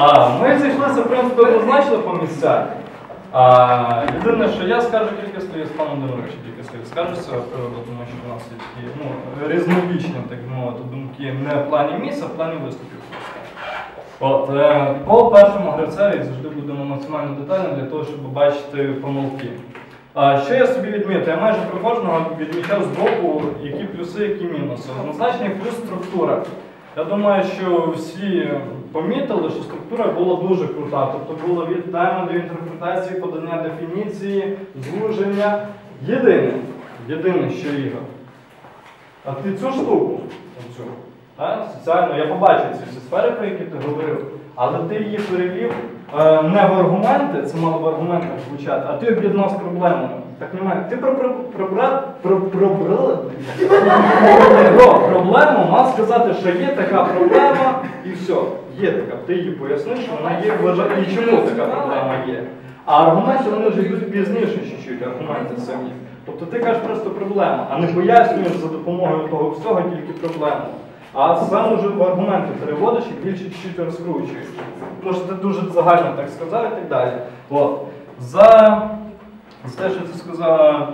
А, ми зійшлися, в принципі, однозначно по місцях. А, єдине, що я скажу кілька слів, з паном Демировичем кілька слів скажу з цього приводу, тому що в нас є такі ну, різнобічні, так мовити, думки не в плані місця, а в плані виступів. От, е, по першому гравцеві завжди будемо максимально детально для того, щоб бачити помилки. А, що я собі відмітив? Я майже про кожного відмічав з боку, які плюси, які мінуси. Однозначний плюс структура. Я думаю, що всі помітили, що структура була дуже крута. Тобто було від теми до інтерпретації, подання дефініції, звуження. Єдине, єдине, що Ігор. А ти цю штуку, оцю, та, соціальну, я побачив ці всі сфери, про які ти говорив, але ти її перевів е, не в аргументи, це мало в аргументах звучати, а ти об'єднав з проблемою. Так немає. Ти про, про, про, про, про, про, про проблему мав сказати, що є така проблема, і все, є така. Ти її поясниш, що вона є, і чому така проблема є. А аргументи вони вже йдуть пізніше чуть-чуть, аргументи самі. Тобто ти кажеш просто проблема, а не пояснюєш за допомогою того всього тільки проблему. А сам уже в аргументи переводиш і більше чуть-чуть розкручуєш. Може, ти дуже загально так сказав і так далі. От. За, те, що ти сказав.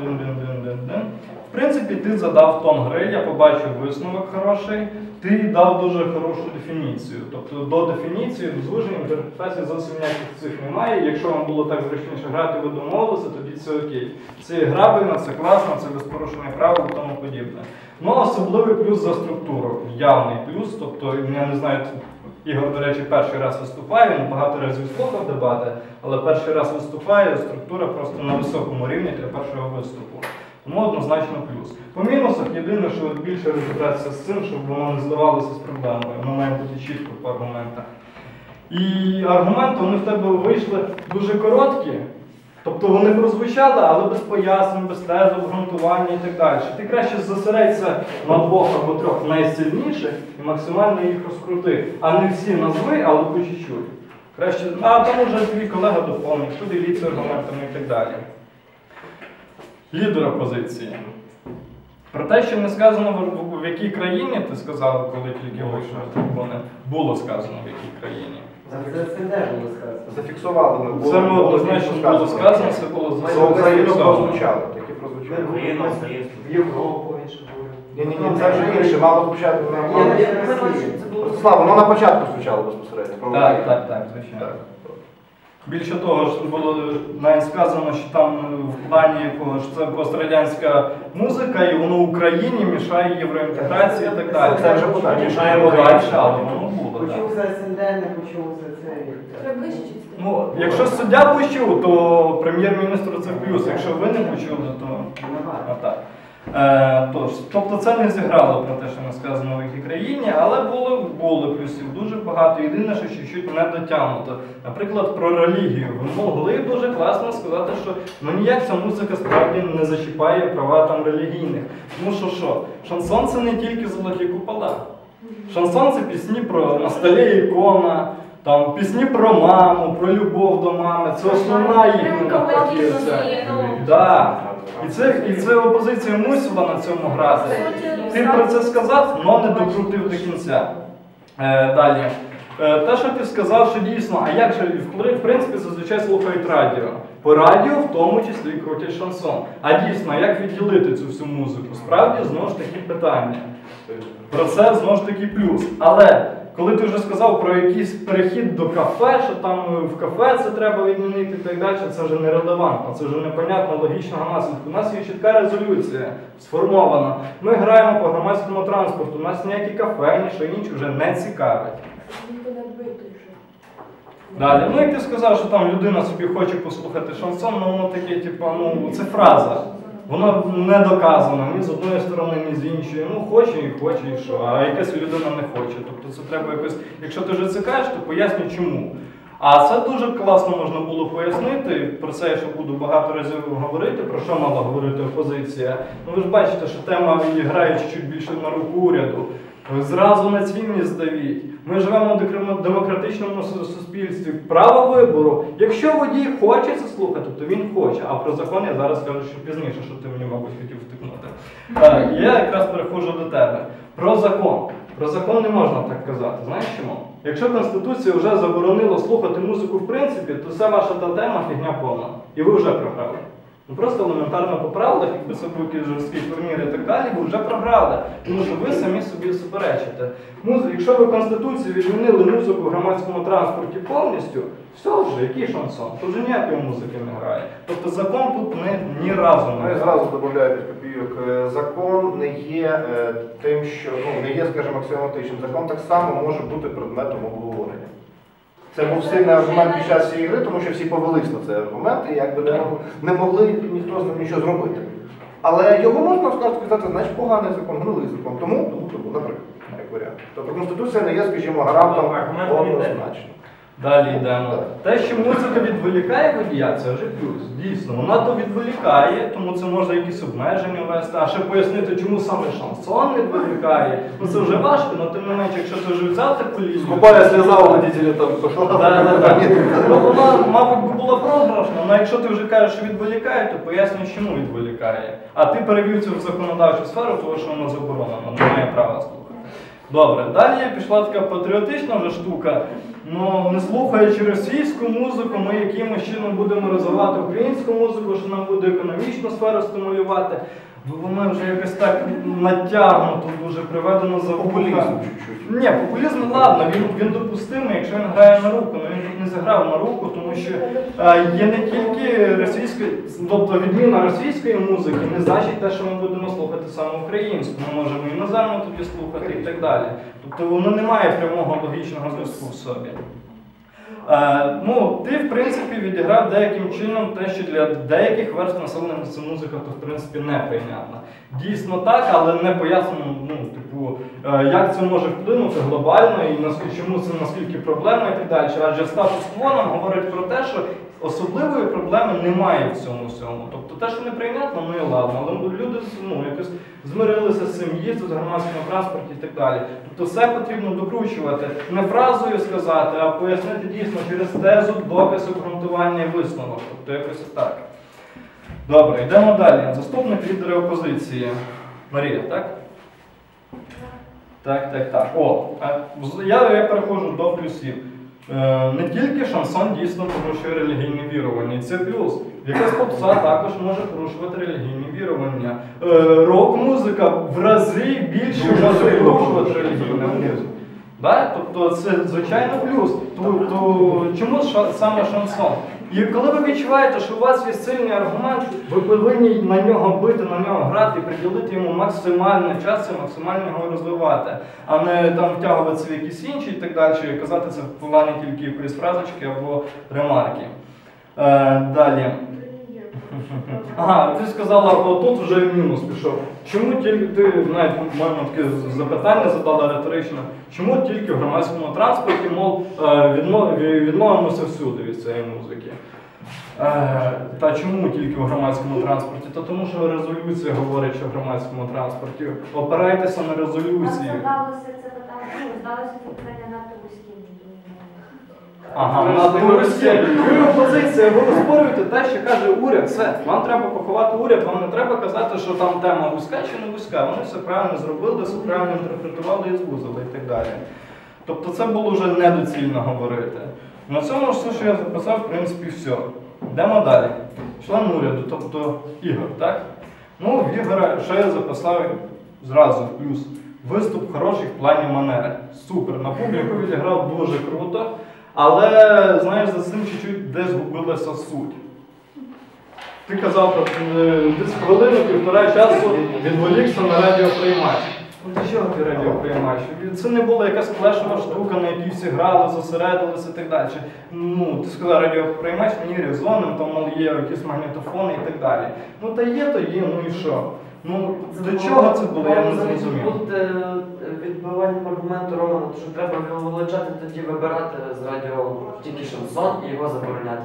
В принципі, ти задав тон гри, я побачив висновок хороший, ти дав дуже хорошу дефініцію. Тобто до дефініції, до звуження інтерпретації зовсім ніяких цих немає. Якщо вам було так зручніше грати, ви домовилися, тоді це окей. Це грабельно, це класно, це без порушення правил і тому подібне. Ну, особливий плюс за структуру, явний плюс. Тобто, я не знаю, Ігор, до речі, перший раз виступає, він багато разів слухав дебати, але перший раз виступає, структура просто на високому рівні для першого виступу. Тому однозначно плюс. По мінусах єдине, що більше розібратися з цим, щоб воно не здавалося з проблемою. Воно має бути чітко по аргументах. І аргументи вони в тебе вийшли дуже короткі. Тобто вони прозвучали, але без пояснень, без тези, обґрунтування і так далі. Ти краще зосередься на двох або трьох найсильніших і максимально їх розкрути. А не всі назви, але по чуть-чуть. Краще, а там уже твій колега доповнить, поділіться аргументами і так далі. Лідер опозиції. Про те, що не сказано в якій країні, ти сказав, коли тільки вийшов було сказано в якій країні. Зафіксували ми. було- Це ми було однозначно було сказано, це було За Україну прозвучало, таке прозвучало. Україна, В Європу інше було. Ні, ні, ні, це вже інше, мало спочатку. Слава, воно на початку звучало безпосередньо. Так, так, так, звичайно. Більше того, що було навіть сказано, що там в плані якого ж це пострадянська музика, і воно Україні мішає євроінтеграції і так далі. Це вже подалі. Мішаємо далі, але воно було. Почув за СНД, не почув за це. Ну, якщо суддя почув, то прем'єр-міністру це плюс. Якщо ви не почули, то. Е, тож, тобто це не зіграло про те, що не сказано в якій країні, але було, було плюсів дуже багато. Єдине, що чуть-чуть не дотягнуто. Наприклад, про релігію. Ви могли дуже класно сказати, що ну ніяк ця музика справді не зачіпає права там релігійних. Тому що що? Шансон це не тільки золоті купола. Шансон це пісні про на столі ікона, там пісні про маму, про любов до мами. Це основна їхня навпаки. Да. І це, і це опозиція мусила на цьому грати. Ти про це сказав, але не докрутив до кінця. Е, далі. Е, те, що ти сказав, що дійсно, а як же в принципі зазвичай слухають радіо. По радіо в тому числі крутять шансон. А дійсно, як відділити цю всю музику? Справді знову ж таки питання. Про це знову ж таки плюс. Але коли ти вже сказав про якийсь перехід до кафе, що там е, в кафе це треба відмінити і так далі, це вже нерелевантно, це вже непонятно логічного наслідку. У нас є чітка резолюція сформована. Ми граємо по громадському транспорту, у нас ніякі кафе, ні що інше вже не цікавить. Далі, ну і ти сказав, що там людина собі хоче послухати шансон, ну воно таке, типу, ну це фраза. Воно не доказано ні з одної сторони, ні з іншої. Ну хоче і хоче, і що. А якась людина не хоче. Тобто це треба якось, якщо ти вже це кажеш, то пояснюй чому. А це дуже класно можна було пояснити. Про це я ще буду багато разів говорити, про що мала говорити опозиція. Ну ви ж бачите, що тема грає чуть більше на руку уряду. Зразу на цінність давіть. Ми живемо в демократичному суспільстві. Право вибору. Якщо водій хоче це слухати, то він хоче. А про закон я зараз скажу ще пізніше, що ти мені, мабуть, хотів втикнути. Е, Я якраз переходжу до тебе. Про закон. Про закон не можна так казати. Знаєш чому? Якщо Конституція вже заборонила слухати музику в принципі, то вся ваша та тема фігня повна. І ви вже програли. Ну просто елементарно по правилах, якби це був жорсткий турнір і так далі, ви вже програли. Тому що ви самі собі суперечите. Муз... Якщо ви Конституцію відмінили музику в громадському транспорті повністю, все вже, який шансон? Тут вже ніякої музики не грає. Тобто закон тут не, ні разу Ну не і зразу додаю під копійок. Е, Закон не є е, тим, що ну не є, скажімо, аксіоматичним. Закон так само може бути предметом обговорення. Це був сильний аргумент під час цієї гри, тому що всі повелись на цей аргумент і якби не могли, не могли ніхто з ним нічого зробити. Але його можна сказати, значить поганий закон, гнилий закон. Тому, тому, тому, наприклад, як варіант. Тобто Конституція не є, скажімо, гарантом однозначно. Далі йдемо. Те, що музика відволікає водія, це вже плюс. Дійсно, вона то відволікає, тому це можна якісь обмеження ввести, а ще пояснити, чому саме шансон відволікає. Ну це вже важко, але тим не менше, якщо ти вже взяв таку лінію. Скупая сльоза у водителя там да. Ну, вона, мабуть, би була програшна, але якщо ти вже кажеш, що відволікає, то пояснюй, чому відволікає. А ти перевів це в законодавчу сферу, тому що воно заборонено, не має права слухати. Добре, далі пішла така патріотична вже штука. Ну, не слухаючи російську музику, ми якимось чином будемо розвивати українську музику, що нам буде економічну сферу стимулювати. Бо воно вже якось так натягнуто, дуже приведено за Популізм чуть-чуть. Ні, популізм, ладно, він, він допустимий, якщо він грає на руку, але він тут не заграв на руку, тому що е, є не тільки російська, тобто відміна російської музики, не значить те, що ми будемо слухати саме українську. Ми можемо іноземну тоді слухати і так далі. Тобто воно не має прямого логічного зв'язку в собі. Е, ну, ти, в принципі, відіграв деяким чином те, що для деяких верств населення це музика, то в принципі неприйнятна. Дійсно так, але не пояснено, ну, типу, е, як це може вплинути глобально і чому це наскільки проблема і так далі. Адже статус-кво нам говорить про те, що особливої проблеми немає в цьому всьому. Тобто те, що неприйнятно, ну і ладно, але люди ну, якось змирилися з цим, їздять в громадському транспорті і так далі. Тобто все потрібно докручувати, не фразою сказати, а пояснити дійсно через тезу, доказ, обґрунтування і висновок. Тобто якось так. Добре, йдемо далі. Заступник лідера опозиції. Марія, так? Так, так, так. О, я, я переходжу до плюсів. Е, не тільки шансон дійсно порушує релігійні вірування, це плюс. Якась попса також може порушувати релігійні вірування. Е, рок-музика в рази більше може порушувати релігійне вірування. Да? Тобто це звичайно плюс. Чому саме шансон? І коли ви відчуваєте, що у вас є сильний аргумент, ви повинні на нього бити, на нього грати і приділити йому максимально часу, максимально його розвивати, а не там втягуватися в якісь інші і так далі, і казати це в плані тільки якоїсь фразочки або ремарки. Е, далі. Ага, ти сказала, отут вже мінус пішов. Чому тільки ти навіть маємо таке запитання задала риторичне, чому тільки в громадському транспорті, мов е, відмо- ві- відмовимося всюди від цієї музики? Е, Та чому тільки в громадському транспорті? Та тому що резолюція говорить, що в громадському транспорті. Опирайтеся на Нам резолюції. здалося це питання, ну, здалося це питання надто вузьким. тому Ага, на. Ви опозиція, ви оспорюєте те, що каже уряд. Все, вам треба поховати уряд, вам не треба казати, що там тема вузька чи не вузька. Вони все правильно зробили, все правильно інтерпретували і звузили і так далі. Тобто це було вже недоцільно говорити. На цьому все, що я записав, в принципі, все. Йдемо далі. Член уряду, тобто Ігор, так? Ну, в Ігора ще я записав зразу плюс. Виступ хороший в плані манери. Супер. На публіку відіграв дуже круто. Але, знаєш, за цим чуть-чуть десь губилася суть. Ти казав е, десь хвилину, півтора часу відволікся на радіоприймач. Ну до чого ти радіоприймач? Це не була якась флешова штука, на якій всі грали, зосередилися і так далі. Ну, ти сказав радіоприймач, мені резонним, там є якісь магнітофони і так далі. Ну та є, то є, ну і що? Ну до чого це було, я не зрозумів. Тут е, відбиванням аргументу Романа, що треба величати тоді вибирати з радіо тільки шансон і його забороняти.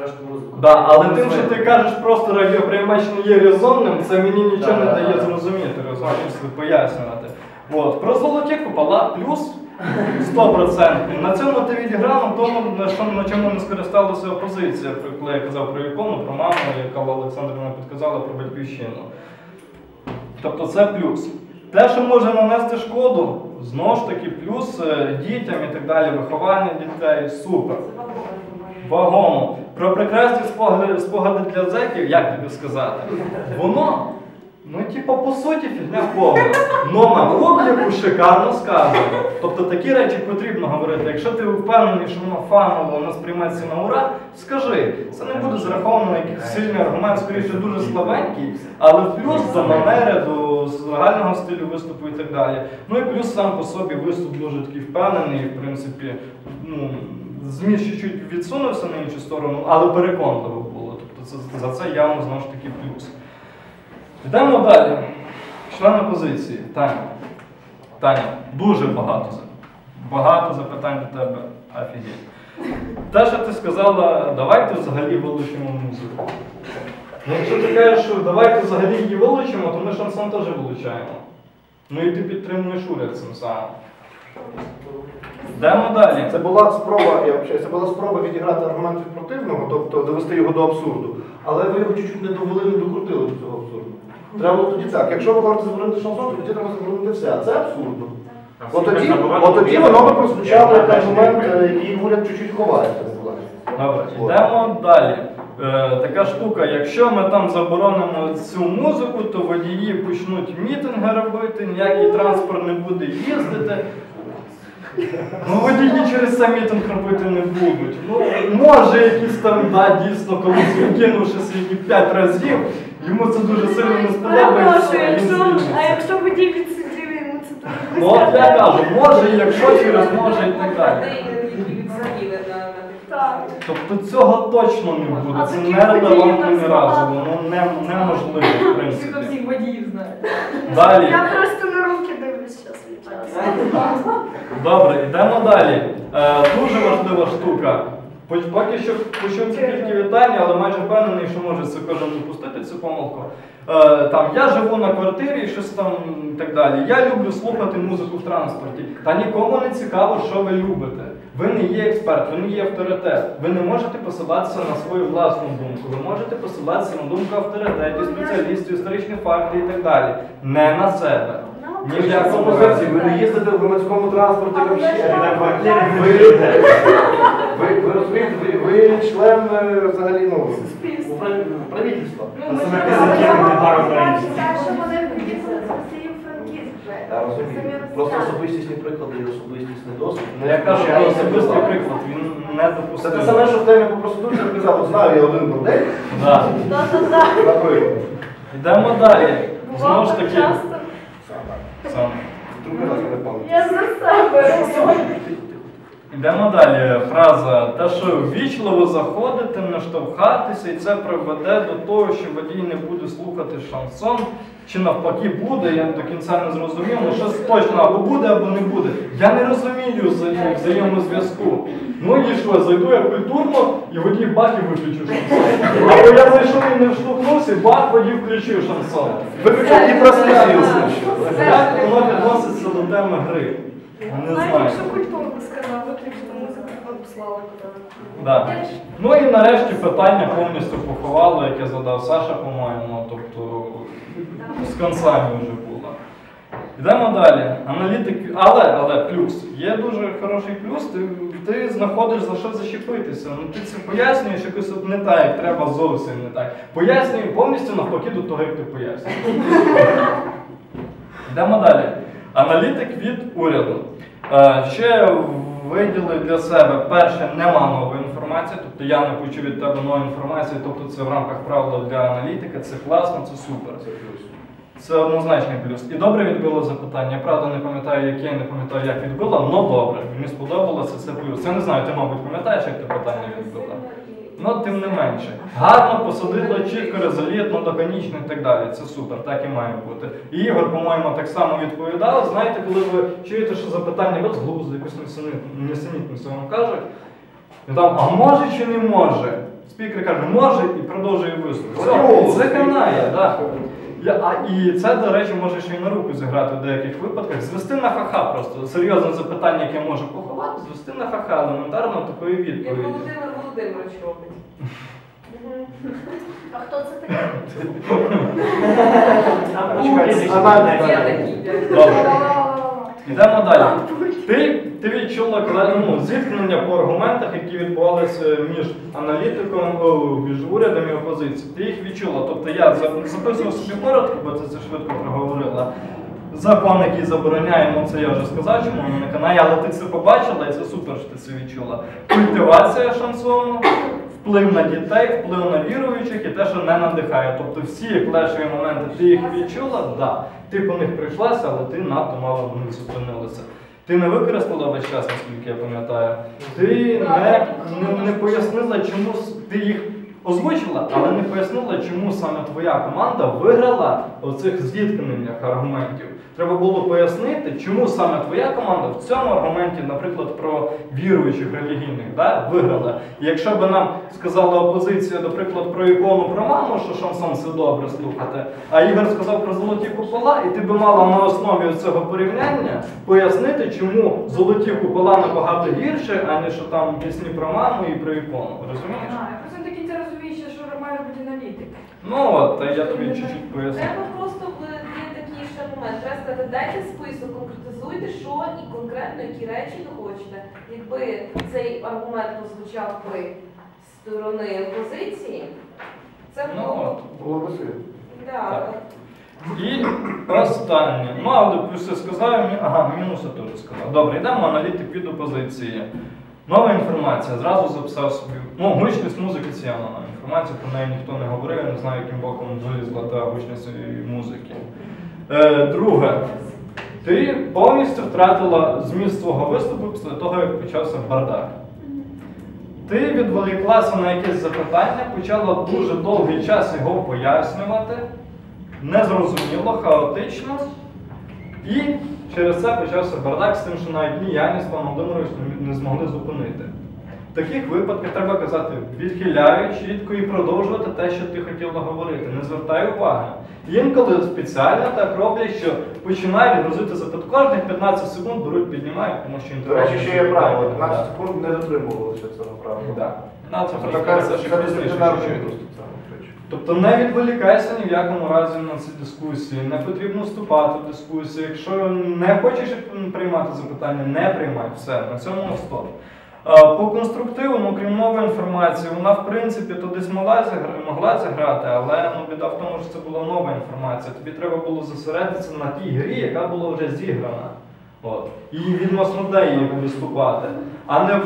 Решту музику. Да, але тим, що ти кажеш, просто радіоприймач не є резонним, це мені нічого не Да, да, дає зрозуміти, розумієш, пояснювати. От. Про золоті купола плюс 100%. На цьому ти відіграв, на тому, на, що, на чому не скористалася опозиція, коли я казав про ікону, про маму, яка Олександрівна підказала про батьківщину. Тобто це плюс. Те, що може нанести шкоду, знову ж таки, плюс е, дітям і так далі, виховання дітей, супер. Вагомо. Про прекрасні спогади, спогади для зеків, як тобі сказати, воно, ну, типа, по суті, фігня повна. Но на обліку шикарно сказано. Тобто такі речі потрібно говорити. Якщо ти впевнений, що воно фаново, воно сприйметься на ура, скажи. Це не буде зараховано якийсь сильний аргумент, скоріше дуже слабенький, але плюс за манери до загального стилю виступу і так далі. Ну і плюс сам по собі виступ дуже такий впевнений, в принципі, ну. Зміст чуть-чуть відсунувся на іншу сторону, але переконливо було. Тобто це, за це явно знову ж таки плюс. Йдемо далі. Члени позиції. Таня. Таня, дуже багато багато запитань до тебе. Офігеть. Те, що ти сказала, давайте взагалі вилучимо музику. Ну, якщо ти кажеш, що давайте взагалі її вилучимо, то ми шансон теж вилучаємо. Ну і ти підтримуєш уряд цим самим. Йдемо далі. Це була спроба, я вибачаюсь, це була спроба відіграти аргумент від противного, тобто довести його до абсурду. Але ви його чуть-чуть не довели, не докрутили до цього абсурду. Треба було тоді так. Якщо ви хочете заборонити шансон, то тоді треба заборонити все. А це абсурдно. От тоді, от тоді воно би прозвучало як аргумент, е, який уряд чуть-чуть ховає. Добре, йдемо далі. Е, така штука, якщо ми там заборонимо цю музику, то водії почнуть мітинги робити, ніякий транспорт не буде їздити. Ну, водії через цей мітинг робити не будуть. Ну, може якийсь там, да, дійсно, колись викинувши свій 5 разів, йому це дуже сильно не сподобається. Перепрошую, він якщо, звільниться. а якщо водій підсидів, йому це дуже Ну от я кажу, може, якщо через може і так далі. Так. Тобто цього точно не буде. Це не релевантно ні разу, воно не, неможливо, в Тільки принципі. всіх водіїв знаєте. Далі. Я просто на руки дивлюсь час від часу. Добре, йдемо далі. Е, дуже важлива штука. Поки що почув це тільки вітання, але майже впевнений, що може це кожен допустити цю помилку. Е, там я живу на квартирі, щось там і так далі. Я люблю слухати музику в транспорті. Та нікому не цікаво, що ви любите. Ви не є експерт, ви не є авторитет. Ви не можете посилатися на свою власну думку. Ви можете посилатися на думку авторитетів, спеціалістів, історичні факти і так далі. Не на себе. Ні в якому. Ви не їздите в громадському транспорті ви, ви розумієте, ви, ви взагалі ну. Але я можу бачити, що вони приїхали з Росії в Франківськ вже. Я розумію. Самі Просто росіяни. особистісні приклади і особистісний досвід. Ну, я кажу, Звичайно, особистий це приклад, він не Це допустив. саме, що в темі по проститутці казав, от знаю я один модель, Да. Да-да-да. наприклад. Йдемо далі. Знову ж так таки. часто. Сам. Другий раз не пам'ятаю. Я за себе. Йдемо далі. Фраза. Те, що ввічливо заходити, не штовхатися, і це приведе до того, що водій не буде слухати шансон. Чи навпаки буде, я до кінця не зрозумів, ну щось точно або буде, або не буде. Я не розумію взаємозв'язку. Ну і що, зайду я культурно, і водій бах і виключив шансон. Або я зайшов і не вштовхнувся, і бах водій включив шансон. Виключив і прослізився. Як воно відноситься до теми гри? Не знаю. якщо культурно сказав, виключно музику, послала. Да. Ну і нарешті питання повністю поховало, яке задав Саша, по-моєму, тобто з концами вже було. Йдемо далі. Аналітик, але, але плюс. Є дуже хороший плюс, ти, ти знаходиш за що зачепитися. Ну ти це пояснюєш якось от не так, як треба зовсім не так. Пояснюю повністю навпаки до того, як ти пояснюєш. Йдемо далі. Аналітик від уряду. Е, Ще виділив для себе перше, нема нової інформації, тобто я не почув від тебе нової інформації, тобто це в рамках правила для аналітика, це класно, це супер. Це плюс. Це однозначний плюс. І добре відбило запитання. Я правда не пам'ятаю, яке, не пам'ятаю, як відбило, але добре. Мені сподобалося, це плюс. Я не знаю, ти, мабуть, пам'ятаєш, як ти питання відбила. Ну, тим не менше. Гарно посадило, чітко, резолютно, лаконічно і так далі. Це супер, так і має бути. І Ігор, по-моєму, так само відповідав. Знаєте, коли ви чуєте, що запитання безглузде, якусь несенітницю вам кажуть, і там, а може чи не може? Спікер каже, може і продовжує виступ. Це канає, так. Я, а, і це, до речі, може ще й на руку зіграти в деяких випадках. Звести на ха-ха просто. Серйозне запитання, яке може поховати, звести на ха-ха елементарно такої відповіді. Володимир Володимирович робить. А хто це такий? Почекайте, Йдемо далі. Ти, ти відчула ну, зіткнення по аргументах, які відбувалися між аналітиком, о, між урядом і опозицією. Ти їх відчула. Тобто я записував собі коротко, бо це, це швидко проговорила. Закон, який забороняє, ну це я вже сказав, чому воно на каналі, але ти це побачила і це супер, що ти це відчула. Культивація шансону, вплив на дітей, вплив на віруючих і те, що не надихає. Тобто всі клешові моменти ти їх відчула, да. Ти по них прийшлася, але ти надто мало на них зупинилася. Ти не використала весь час, наскільки я пам'ятаю. Ти не, не, не пояснила, чому ти їх озвучила, але не пояснила, чому саме твоя команда виграла у цих зіткненнях аргументів. Треба було пояснити, чому саме твоя команда в цьому аргументі, наприклад, про віруючих релігійних, да, виграла. І якщо би нам сказала опозиція, наприклад, про ікону про маму, що шансон все добре слухати, а Ігор сказав про золоті купола, і ти би мала на основі цього порівняння пояснити, чому золоті купола набагато гірше, аніж там пісні про маму і про ікону. Розумієш? А, я просто до кінця розумію, ще, що має бути аналітик. Ну от, та я тобі чуть-чуть поясню. Треба просто в- є такий ще момент. Треба сказати, дайте список, конкретизуйте, що і конкретно які речі ви хочете. Якби цей аргумент прозвучав би з сторони опозиції, це Ну було б от. Було би да, Так. І останнє. Ну, але плюси сказав, мі- ага, мінуси теж сказав. Добре, йдемо аналітик від опозиції. Нова інформація, зразу записав собі. Ну, гучність музики це явно нова інформація, про неї ніхто не говорив, я не знаю, яким боком залізла та гучність музики. Е, друге, ти повністю втратила зміст свого виступу після того, як почався бардак. Ти відволіклася на якесь запитання, почала дуже довгий час його пояснювати, незрозуміло, хаотично. І через це почався бардак з тим, що навіть ні я, ні Степан Володимирович не- не змогли зупинити. В таких випадках треба казати, відхиляю чітко і продовжувати те, що ти хотіла говорити. Не звертай уваги. Інколи спеціально так роблять, що починають грузити запит. Кожних 15 секунд беруть, піднімають, тому що До речі, ще є правило. 15 секунд не дотримувалися цього правила. Да. На це Тобто не відволікайся ні в якому разі на ці дискусії, не потрібно вступати в дискусії. Якщо не хочеш приймати запитання, не приймай все, на цьому стоп. По конструктиву, окрім нової інформації, вона в принципі то десь могла могла зіграти, але ну, біда в тому, що це була нова інформація. Тобі треба було зосередитися на тій грі, яка була вже зіграна. От. І відносно неї виступати, а не,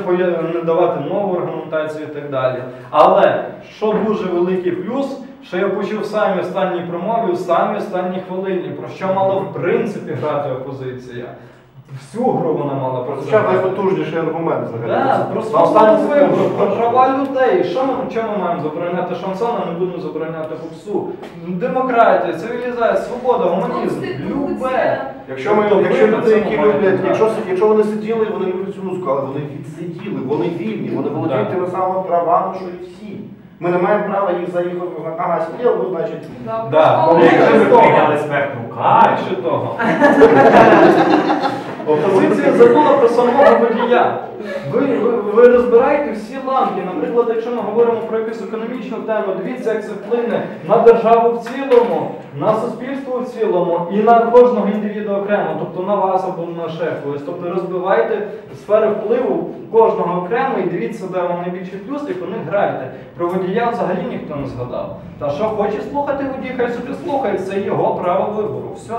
не давати нову аргументацію і так далі. Але що дуже великий плюс, що я почув самі останній промові, в самій останній хвилині, про що мало в принципі грати опозиція. Всю гру вона мала про це. Найпотужніший аргумент взагалі. Да, На просто останній вибор, секунді. про права людей. Що ми, чому ми маємо забороняти шансон, а не будемо забороняти попсу? Демократія, цивілізація, свобода, гуманізм, любе. Якщо ми, Тобто якщо ви на люди, цьому які маєте люблять, якщо, якщо вони сиділи, вони люблять цю музику, але вони відсиділи, вони вільні, вони володіють Да. тими самими правами, що і всі. Ми не маємо права їх за їх ага, сиділи, ну значить. Да, Якщо ви прийняли смертну кару, Більше того. Опозиція забула про самого водія. Ви, ви, ви розбираєте всі ланки. Наприклад, якщо ми говоримо про якусь економічну тему, дивіться, як це вплине на державу в цілому, на суспільство в цілому і на кожного індивіда окремо, тобто на вас або на ще. Тобто розбивайте сфери впливу кожного окремо і дивіться, де вам найбільший плюс, і по них грайте. Про водія взагалі ніхто не згадав. Та що хоче слухати водій, хай собі слухає, це його право вибору. Все.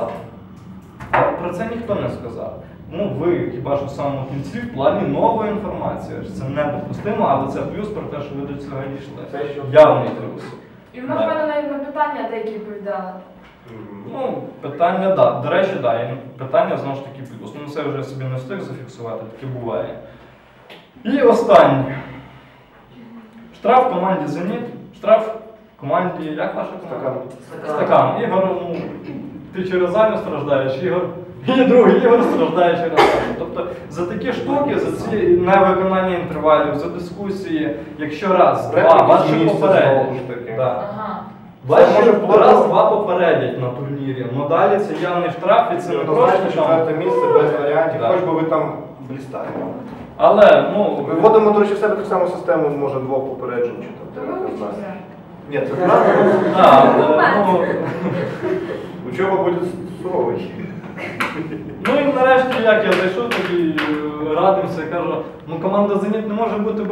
Про це ніхто не сказав. Ну, ви хіба що в самому кінці в плані нової інформації. Це недопустимо, але це плюс про те, що ви до цього дійшли. Це що? Явний плюс. І вона в мене навіть на питання деякі відповідала. Ну, питання, так. Да. До речі, так. Да. питання знову ж таки плюс. Ну, це вже я собі не встиг зафіксувати, таке буває. І останнє. Штраф команді Зеніт. Штраф команді. Як ваша команда? Стакан. Стакан. Ігор, ну, ти через Аню страждаєш, Ігор. І другий Ігор страждає через Аню. Тобто за такі штуки, за ці невиконання інтервалів, за дискусії, якщо раз, два, ваші місця, попередять. раз, два попередять на турнірі. Ну далі це явний штраф і це не просто четверте місце без варіантів, хоч би ви там блістали. Але, ну, Виводимо, до речі, в себе так само систему, може, двох попереджень чи там. не. Ні, це правда. е, ну, буде суровий. Ну і нарешті, як я зайшов, тоді радимося, радився, кажу, ну команда «Зеніт» не може бути